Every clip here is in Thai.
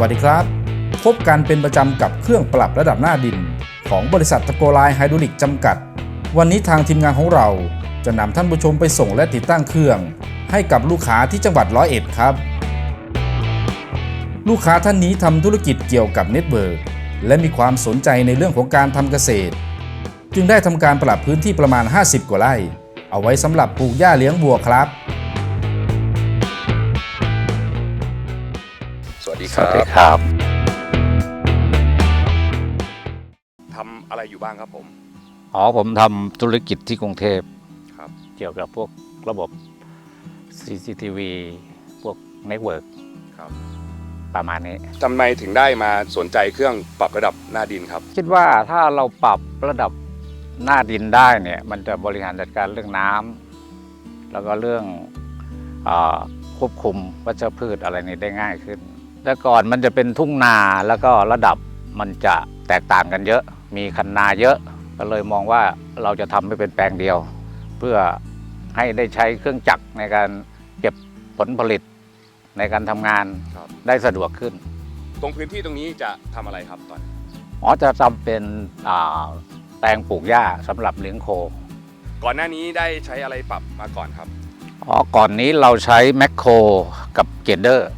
วัสดีครับ พบกันเป็นประจำกับเครื่องปรับระดับหน้าดิน ของบริษัทตะโกไลไฮดรอลิกจำกัด วันนี้ทางทีมงานของเราจะนำท่านผู้ชมไปส่งและติดตั้งเครื่อง ให้กับลูกค้าที่จังหวัดร้อยเอ็ดครับ ลูกค้าท่านนี้ทำธุรกิจเกี่ยวกับเน็ตเวิร์กและมีความสนใจในเรื่องของการทำเกษตร จึงได้ทำการปรับพื้นที่ประมาณ 50 กว่าไร่ เอาไว้สำหรับปลูกหญ้าเลี้ยงวัวครับ ดีคสรัวัสดีบครับทำอะไรอยู่บ้างครับผม อ๋อผมทำธุรกิจที่กรุงเทพครับ เกี่ยวกับพวกระบบ CCTV พวกเน็ตเวิร์กครับประมาณนี้ทำไมถึงได้มาสนใจเครื่องปรับระดับหน้าดินครับ คิดว่าถ้าเราปรับระดับหน้าดินได้เนี่ยมันจะบริหารจัดการเรื่องน้ำแล้วก็เรื่องอาควบคุมวัชพืชอะไรนี้ได้ง่ายขึ้น แต่ก่อนมันจะเป็นทุ่งนาแล้วก็ระดับมันจะแตกต่างกันเยอะ มีคันนาเยอะ ก็เลยมองว่าเราจะทำให้เป็นแปลงเดียว เพื่อให้ได้ใช้เครื่องจักรในการเก็บผลผลิตในการทำงานครับได้สะดวกขึ้น ตรงพื้นที่ตรงนี้จะทำอะไรครับตอนอ๋อจะทำเป็นอ่าแปลงปลูกหญ้าสำหรับเลี้ยงโค ก่อนหน้านี้ได้ใช้อะไรปรับมาก่อนครับ อ๋อ ก่อนนี้เราใช้แมคโครกับเกรดเดอร์ครับ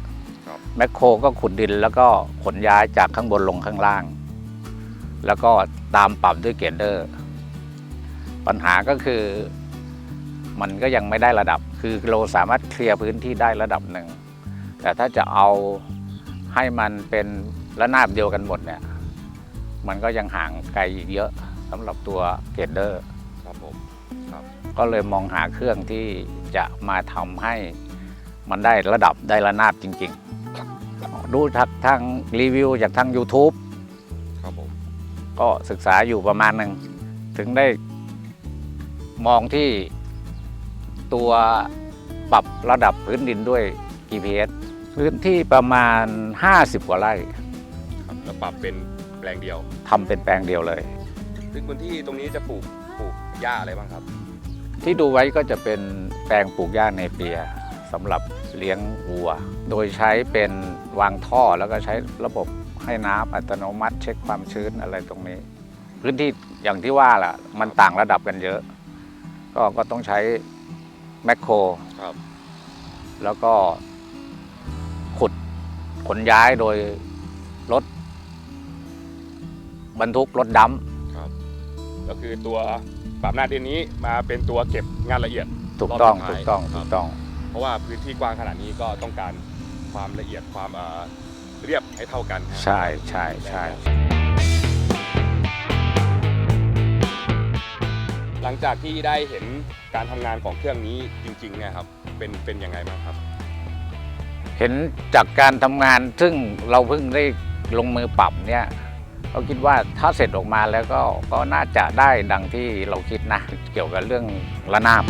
แมคโครก็ขุดดินแล้วก็ขนย้ายจากข้างบนลงข้างล่าง แล้วก็ตามปรับด้วยเกรดเดอร์ ปัญหาก็คือมันก็ยังไม่ได้ระดับ คือเราสามารถเคลียร์พื้นที่ได้ระดับหนึ่ง แต่ถ้าจะเอาให้มันเป็นระนาบเดียวกันหมดเนี่ย มันก็ยังห่างไกลอีกเยอะสำหรับตัวเกรดเดอร์ครับผมก็เลยมองหาเครื่องที่จะมาทำให้มันได้ระดับได้ระนาบจริง ๆ ดูจากทางรีวิวจากทาง YouTube ครับผมก็ศึกษาอยู่ประมาณหนึ่ง ถึงได้มองที่ตัวปรับระดับพื้นดินด้วย GPS พื้นที่ประมาณ 50 กว่าไร่ครับแล้วปรับเป็นแปลงเดียว ทำเป็นแปลงเดียวเลย ซึ่งพื้นที่ตรงนี้จะปลูกปลูกหญ้าอะไรบ้างครับ ที่ดูไว้ก็จะเป็นแปลงปลูกหญ้าในเปีย สำหรับเลี้ยงวัว โดยใช้เป็นวางท่อแล้วก็ใช้ระบบให้น้ำอัตโนมัติ เช็คความชื้นอะไรตรงนี้ พื้นที่อย่างที่ว่าล่ะ มันต่างระดับกันเยอะ ก็ก็ต้องใช้แมคโครครับ แล้วก็ขุดขนย้ายโดยรถบรรทุกรถดัมป์ครับ ก็คือตัวปรับหน้าดินนี้มาเป็นตัวเก็บงานละเอียดถูกต้องรอบสุถูดกท้ายต้องครับถูกต้อง เพราะว่าพื้นที่กว้างขนาดนี้ก็ต้องการความละเอียดความเอ่อเรียบให้เท่ากันใช่ใช่ใช่หลังจากที่ได้เห็นการทำงานของเครื่องนี้จริงๆเนี่ยครับเป็นเป็นยังไงบ้างครับ เห็นจากการทำงานซึ่งเราเพิ่งได้ลงมือปรับเนี่ยเราคิดว่าถ้าเสร็จออกมาแล้วก็ก็น่าจะได้ดังที่เราคิดนะ เกี่ยวกับเรื่องระนาบ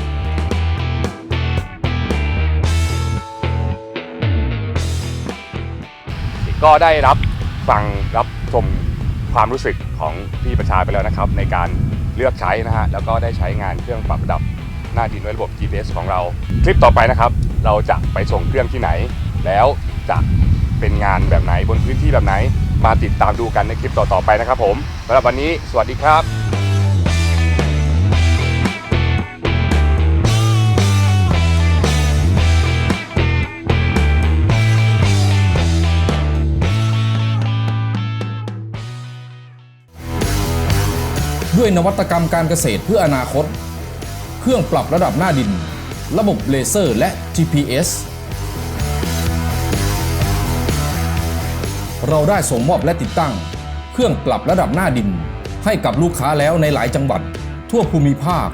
ก็ได้รับฟังรับชมความรู้สึกของพี่ประชาไปแล้วนะครับ ในการเลือกใช้นะฮะแล้วก็ได้ใช้งานเครื่องปรับระดับหน้าดินด้วยระบบ GPS ของเรา คลิปต่อไปนะครับ เราจะไปส่งเครื่องที่ไหน แล้วจะเป็นงานแบบไหนบนพื้นที่แบบไหน มาติดตามดูกันในคลิปต่อๆไปนะครับผมสำหรับวันนี้ สวัสดีครับ ด้วยนวัตกรรมการเกษตรเพื่ออนาคต เครื่องปรับระดับหน้าดิน ระบบเลเซอร์และ GPS เราได้ส่งมอบและติดตั้ง เครื่องปรับระดับหน้าดิน ให้กับลูกค้าแล้วในหลายจังหวัด ทั่วภูมิภาค